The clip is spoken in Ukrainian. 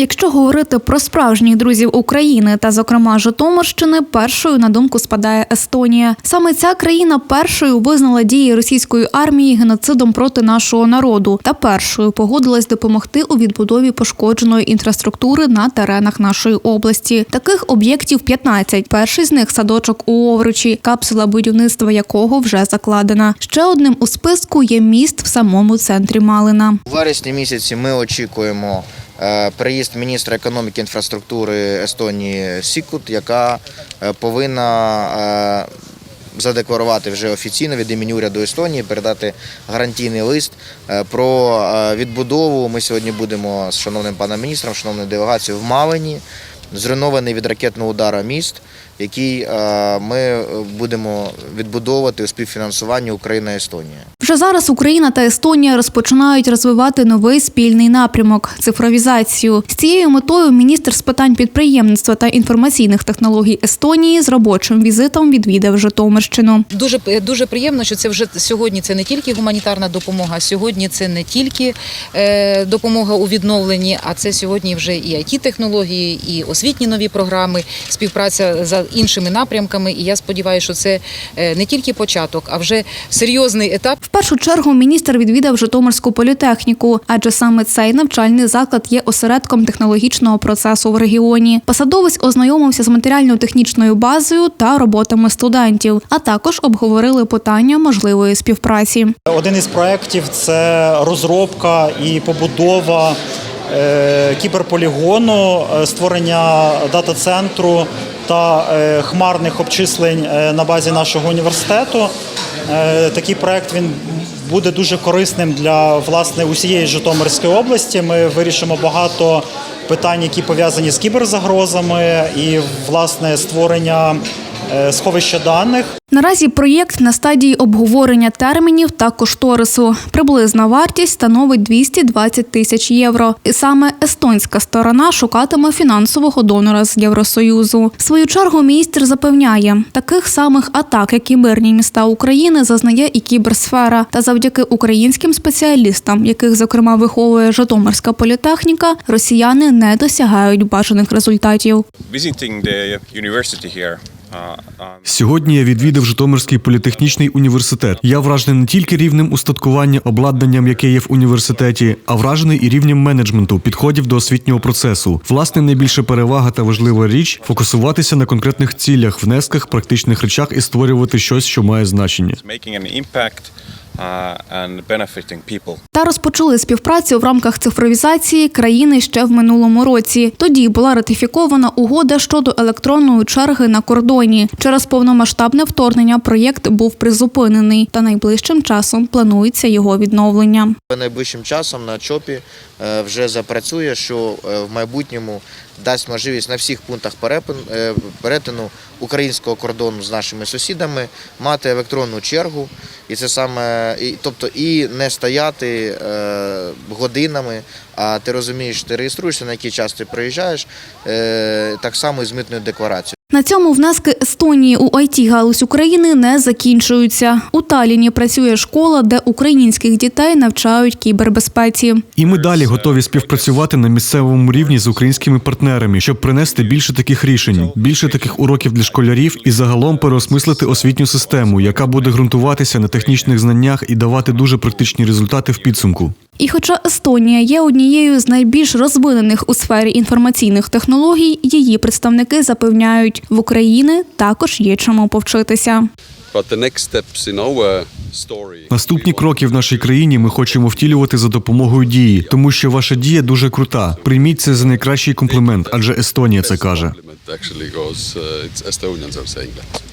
Якщо говорити про справжніх друзів України та, зокрема, Житомирщини, першою на думку спадає Естонія. Саме ця країна першою визнала дії російської армії геноцидом проти нашого народу та першою погодилась допомогти у відбудові пошкодженої інфраструктури на теренах нашої області. Таких об'єктів 15. Перший з них садочок у Овручі, капсула будівництва якого вже закладена. Ще одним у списку є міст в самому центрі Малина. У вересні місяці ми очікуємо приїзд міністра економіки і інфраструктури Естонії Сікут, яка е, повинна е, задекларувати вже офіційно від імені уряду Естонії, передати гарантійний лист е, про е, відбудову. Ми сьогодні будемо з шановним паном міністром, шановною делегацією в Малині. Зруйнований від ракетного удара міст, який е, ми будемо відбудовувати у співфінансуванні Україна Естонія. Вже зараз Україна та Естонія розпочинають розвивати новий спільний напрямок цифровізацію. З цією метою міністр з питань підприємництва та інформаційних технологій Естонії з робочим візитом відвідав Житомирщину. Дуже дуже приємно, що це вже сьогодні. Це не тільки гуманітарна допомога. Сьогодні це не тільки е, допомога у відновленні, а це сьогодні вже і it технології, і освітні нові програми, співпраця за іншими напрямками. І я сподіваюся, що це е, не тільки початок, а вже серйозний етап. Першу чергу міністр відвідав Житомирську політехніку, адже саме цей навчальний заклад є осередком технологічного процесу в регіоні. Посадовець ознайомився з матеріально-технічною базою та роботами студентів, а також обговорили питання можливої співпраці. Один із проєктів це розробка і побудова е, кіберполігону, е, створення дата-центру та е, хмарних обчислень е, на базі нашого університету. Е, Такий проект він буде дуже корисним для власне усієї Житомирської області. Ми вирішимо багато питань, які пов'язані з кіберзагрозами і власне створення сховища даних. Наразі проєкт на стадії обговорення термінів та кошторису. Приблизна вартість становить 220 тисяч євро. І саме естонська сторона шукатиме фінансового донора з Євросоюзу. В свою чергу міністр запевняє, таких самих атак, як кіберні міста України, зазнає і кіберсфера. Та завдяки українським спеціалістам, яких зокрема виховує Житомирська політехніка, росіяни не досягають бажаних результатів. Сьогодні я відвідав Житомирський політехнічний університет. Я вражений не тільки рівнем устаткування, обладнанням, яке є в університеті, а вражений і рівнем менеджменту, підходів до освітнього процесу. Власне, найбільша перевага та важлива річ фокусуватися на конкретних цілях, внесках, практичних речах і створювати щось, що має значення. Uh. Та розпочали співпрацю в рамках цифровізації країни ще в минулому році. Тоді була ратифікована угода щодо електронної черги на кордоні. Через повномасштабне вторгнення проєкт був призупинений, та найближчим часом планується його відновлення. Найближчим часом на ЧОПі е, вже запрацює, що е, в майбутньому дасть можливість на всіх пунктах перепин- е, перетину українського кордону з нашими сусідами мати електронну чергу, і це саме і, тобто і не стояти е, годинами. А ти розумієш, ти реєструєшся, на який час ти приїжджаєш, е, так само і з митною декларацією. На цьому внески Естонії у it галузь України не закінчуються. У Таліні працює школа, де українських дітей навчають кібербезпеці. І ми далі готові співпрацювати на місцевому рівні з українськими партнерами, щоб принести більше таких рішень, більше таких уроків для школярів і загалом переосмислити освітню систему, яка буде ґрунтуватися на технічних знаннях і давати дуже практичні результати в підсумку. І хоча Естонія є однією з найбільш розвинених у сфері інформаційних технологій, її представники запевняють, в Україні також є чому повчитися. Story. Наступні кроки в нашій країні ми хочемо втілювати за допомогою дії, тому що ваша дія дуже крута. Прийміть це за найкращий комплімент, адже Естонія це каже.